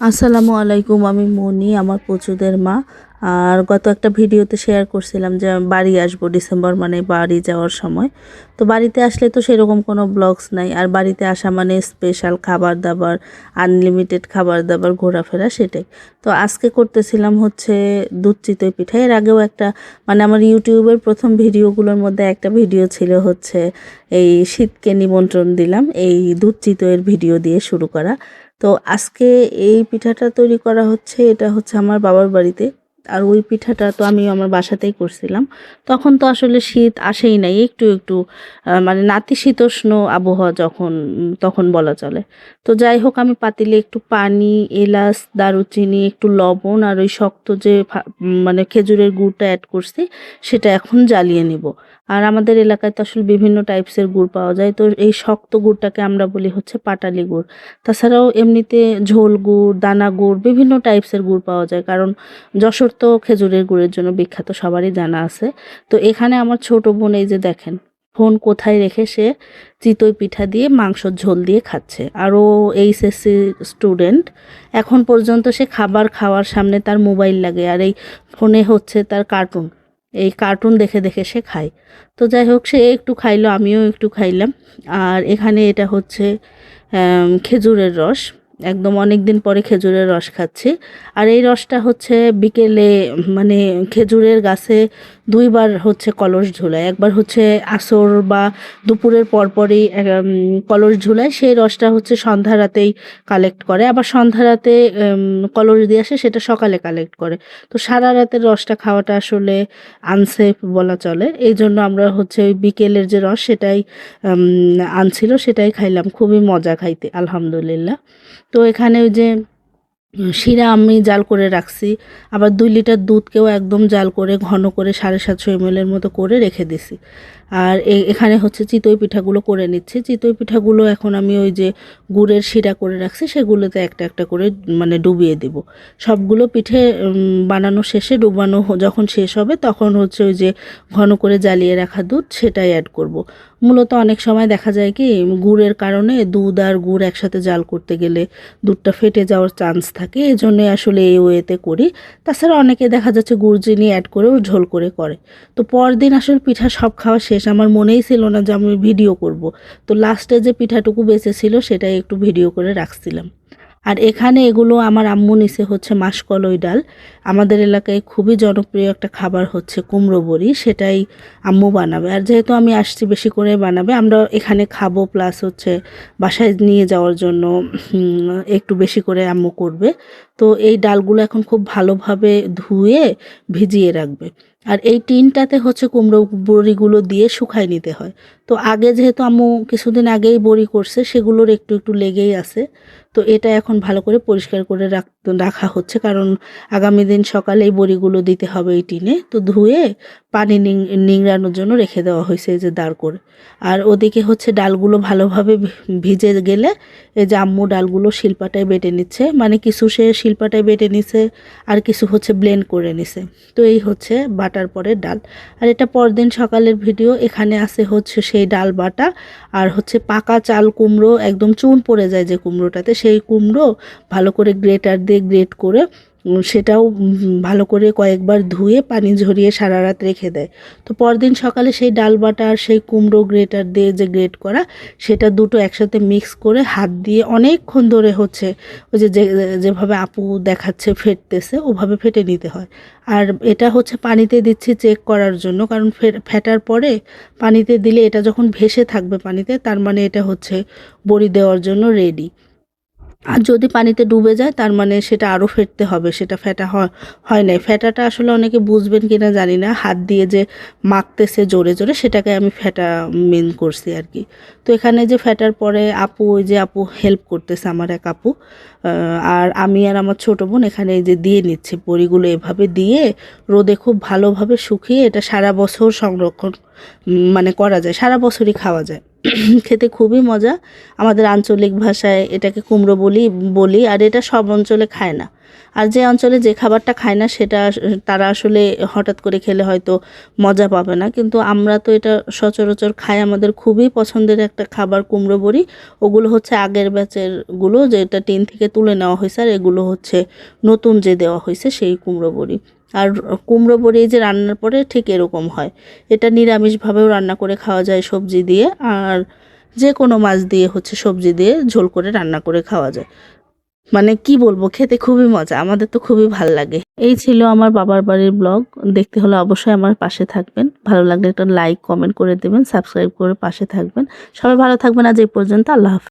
আসসালামু আলাইকুম, আমি মনি, আমার পচুদের মা। আর গত একটা ভিডিওতে শেয়ার করছিলাম যে বাড়ি আসব ডিসেম্বর মানে বাড়ি যাওয়ার সময়। তো বাড়িতে আসলে তো সেরকম কোনো ব্লগস নাই। আর বাড়িতে আসা মানে স্পেশাল খাবার দাবার আনলিমিটেড খাবার দাবার ঘোরাফেরা সেটাই। তো আজকে করতেছিলাম হচ্ছে দুধ চিতই পিঠা। এর আগেও একটা মানে আমার ইউটিউবের প্রথম ভিডিওগুলোর মধ্যে একটা ভিডিও ছিল হচ্ছে এই শীতকে নিমন্ত্রণ দিলাম, এই দুধ চিতইয়ের ভিডিও দিয়ে শুরু করা। তো আজকে এই পিঠাটা তৈরি করা হচ্ছে এটা হচ্ছে আমার বাবার বাড়িতে। আর ওই পিঠাটা তো আমি আমার বাসাতেই করছিলাম। তখন তো আসলে শীত আসেই নাই, একটু একটু মানে নাতিশীতোষ্ণ আবহাওয়া যখন, তখন বলা চলে। তো যাই হোক, আমি পাতিলে একটু পানি, এলাচ, দারুচিনি, একটু লবণ আর ওই শক্ত যে মানে খেজুরের গুড়টা অ্যাড করছি, সেটা এখন জ্বালিয়ে নিব। আর আমাদের এলাকায় তো আসলে বিভিন্ন টাইপসের গুড় পাওয়া যায়। তো এই শক্ত গুড়টাকে আমরা বলি হচ্ছে পাটালি গুড়। তাছাড়াও এমনিতে ঝোল গুড়, দানা গুড়, বিভিন্ন টাইপসের গুড় পাওয়া যায়। কারণ যশোর তো খেজুরের গুড়ের জন্য বিখ্যাত, সবারই জানা আছে। তো এখানে আমার ছোট বোন এই যে দেখেন, ফোন কোথায় রেখে সে চিতই পিঠা দিয়ে মাংসর ঝোল দিয়ে খাচ্ছে। আর ও এইচএসসি স্টুডেন্ট, এখন পর্যন্ত সে খাবার খাওয়ার সামনে তার মোবাইল লাগে আর এই ফোনে হচ্ছে তার কার্টুন। এই কার্টুন দেখে দেখে সে খায়। তো যাই হোক, সে একটু খাইলো, আমিও একটু খাইলাম। আর এখানে এটা হচ্ছে খেজুরের রস। একদম অনেক দিন পরে খেজুরের রস খাচ্ছি। আর এই রসটা হচ্ছে বিকেলে মানে খেজুরের গাছে দুইবার হচ্ছে কলস ঝুলায়, একবার হচ্ছে আসর বা দুপুরের পরপরই কলস ঝুলায়, সেই রসটা হচ্ছে সন্ধ্যা রাতেই কালেক্ট করে। আবার সন্ধ্যা রাতে কলস দিয়ে আসে, সেটা সকালে কালেক্ট করে। তো সারা রাতের রসটা খাওয়াটা আসলে আনসেফ বলা চলে। এই জন্য আমরা হচ্ছে ওই বিকেলের যে রস, সেটাই আনছিল, সেটাই খাইলাম। খুবই মজা খাইতে, আলহামদুলিল্লাহ। তো এখানে ওই যে শিরা আমি জাল করে রাখছি। আবার দুই লিটার দুধকেও একদম জাল করে, ঘন করে সাড়ে সাতশো এমএলের মতো করে রেখে দিছি। আর এখানে হচ্ছে চিতই পিঠাগুলো করে নিচ্ছি। চিতই পিঠাগুলো এখন আমি ওই যে গুড়ের শিরা করে রাখছি, সেগুলোতে একটা একটা করে মানে ডুবিয়ে দেব। সবগুলো পিঠে বানানো শেষে ডুবানো যখন শেষ হবে, তখন হচ্ছে ওই যে ঘন করে জ্বালিয়ে রাখা দুধ, সেটাই অ্যাড করব। মূলত অনেক সময় দেখা যায় কি, গুড়ের কারণে দুধ আর গুড় একসাথে জাল করতে গেলে দুধটা ফেটে যাওয়ার চান্স থাকে। এই জন্যে আসলে এই ওয়েতে করি। তাছাড়া অনেকে দেখা যাচ্ছে গুড় চিনি অ্যাড করেও ঝোল করে করে। তো পরদিন আসলে পিঠা সব খাওয়া শেষ আমার মনেই ছিল না যে আমি ভিডিও করব। তো লাস্টে যে পিঠাটুকু বেঁচে ছিল সেটাই একটু ভিডিও করে রাখছিলাম। আর এখানে এগুলো আমার আম্মু নিচে হচ্ছে মাসকলই ডাল। আমাদের এলাকায় খুবই জনপ্রিয় একটা খাবার হচ্ছে কুমড়ো বড়ি, সেটাই আম্মু বানাবে। আর যেহেতু আমি আসছি বেশি করে বানাবে, আমরা এখানে খাব প্লাস হচ্ছে বাসায় নিয়ে যাওয়ার জন্য একটু বেশি করে আম্মু করবে। তো এই ডালগুলো এখন খুব ভালোভাবে ধুয়ে ভিজিয়ে রাখবে। আর এই টিনটাতে হচ্ছে কুমড়ো বড়িগুলো দিয়ে শুকাই নিতে হয়। তো আগে যেহেতু আম্মু কিছুদিন আগেই বড়ি করছে, সেগুলোর একটু একটু লেগেই আছে। তো এটা এখন ভালো করে পরিষ্কার করে রাখ হচ্ছে। কারণ আগামী দিন সকালে এই বড়িগুলো দিতে হবে এই টিনে। তো ধুয়ে পানি নিংড়ানোর জন্য রেখে দেওয়া হয়েছে এই যে দাঁড় করে আর ওদিকে হচ্ছে ডালগুলো ভালোভাবে ভিজে গেলে এই যে আম্মু ডালগুলো শিলপাটায় বেটে নিচ্ছে। মানে কিছু সে শিলপাটায় বেটে নিছে, আর কিছু হচ্ছে ব্লেন্ড করে নিছে। তো এই হচ্ছে বাটার পরে ডাল। আর এটা পরদিন সকালের ভিডিও, এখানে আছে হচ্ছে সেই ডাল বাটা। আর হচ্ছে পাকা চাল কুমড়ো, একদম চুন পড়ে যায় যে কুমড়োটাতে, সেই কুমড়ো ভালো করে গ্রেটার দিয়ে গ্রেট করে সেটাও ভালো করে কয়েকবার ধুয়ে পানি ঝরিয়ে সারা রাত রেখে দেয়। তো পরদিন সকালে সেই ডাল বাটা আর সেই কুমড়ো গ্রেটার দিয়ে যে গ্রেট করা, সেটা দুটো একসাথে মিক্স করে হাত দিয়ে অনেকক্ষণ ধরে হচ্ছে ওই যে যেভাবে আপু দেখাচ্ছে ফেটতেছে, ওভাবে ফেটে নিতে হয়। আর এটা হচ্ছে পানিতে দিচ্ছি চেক করার জন্য, কারণ ফেটার পরে পানিতে দিলে এটা যখন ভেসে থাকবে পানিতে, তার মানে এটা হচ্ছে বড়ি দেওয়ার জন্য রেডি আর যদি পানিতে ডুবে যায়, তার মানে সেটা আরও ফেটতে হবে, সেটা ফেটা হয় নাই। ফেটাটা আসলে অনেকে বুঝবেন কি না জানি না। হাত দিয়ে যে মাখতেছে জোরে জোরে, সেটাকে আমি ফেটা মেন করছি আর কি। তো এখানে যে ফেটার পরে আপু, ওই যে আপু হেল্প করতেছে আমার এক আপু আর আমি আর আমার ছোটো বোন এখানে এই যে দিয়ে নিচ্ছে বড়িগুলো এভাবে দিয়ে রোদে খুব ভালোভাবে শুকিয়ে এটা সারা বছর সংরক্ষণ মানে করা যায়, সারা বছরই খাওয়া যায়। খেতে খুবই মজা। আমাদের আঞ্চলিক ভাষায় এটাকে কুমড়ো বলি বলি, আর এটা সব অঞ্চলে খায় না। আর যে অঞ্চলে যে খাবারটা খায় না, সেটা তারা আসলে হঠাৎ করে খেলে হয়তো মজা পাবে না। কিন্তু আমরা তো এটা সচরাচর খাই। আমাদের খুবই পছন্দের একটা খাবার কুমড়ো বড়ি। ওগুলো হচ্ছে আগের ব্যাচেরগুলো, যেটা টিন থেকে তুলে নেওয়া হয়েছে। আর এগুলো হচ্ছে নতুন যে দেওয়া হয়েছে, সেই কুমড়ো বড়ি। আর কুমড়ো বড়ি যে রান্নার পরে ঠিক এরকম হয়। এটা নিরামিষভাবেও রান্না করে খাওয়া যায় সবজি দিয়ে, আর যে কোনো মাছ দিয়ে হচ্ছে সবজি দিয়ে ঝোল করে রান্না করে খাওয়া যায়। মানে কি বলব, খেতে খুবই মজা, আমাদের তো খুবই ভালো লাগে। এই ছিল আমার বাবার বাড়ির ব্লগ, দেখতে হলে অবশ্যই আমার পাশে থাকবেন। ভালো লাগলে একটা লাইক, কমেন্ট করে দেবেন, সাবস্ক্রাইব করে পাশে থাকবেন। সবাই ভালো থাকবেন, আজ এই পর্যন্ত, আল্লাহ হাফেজ।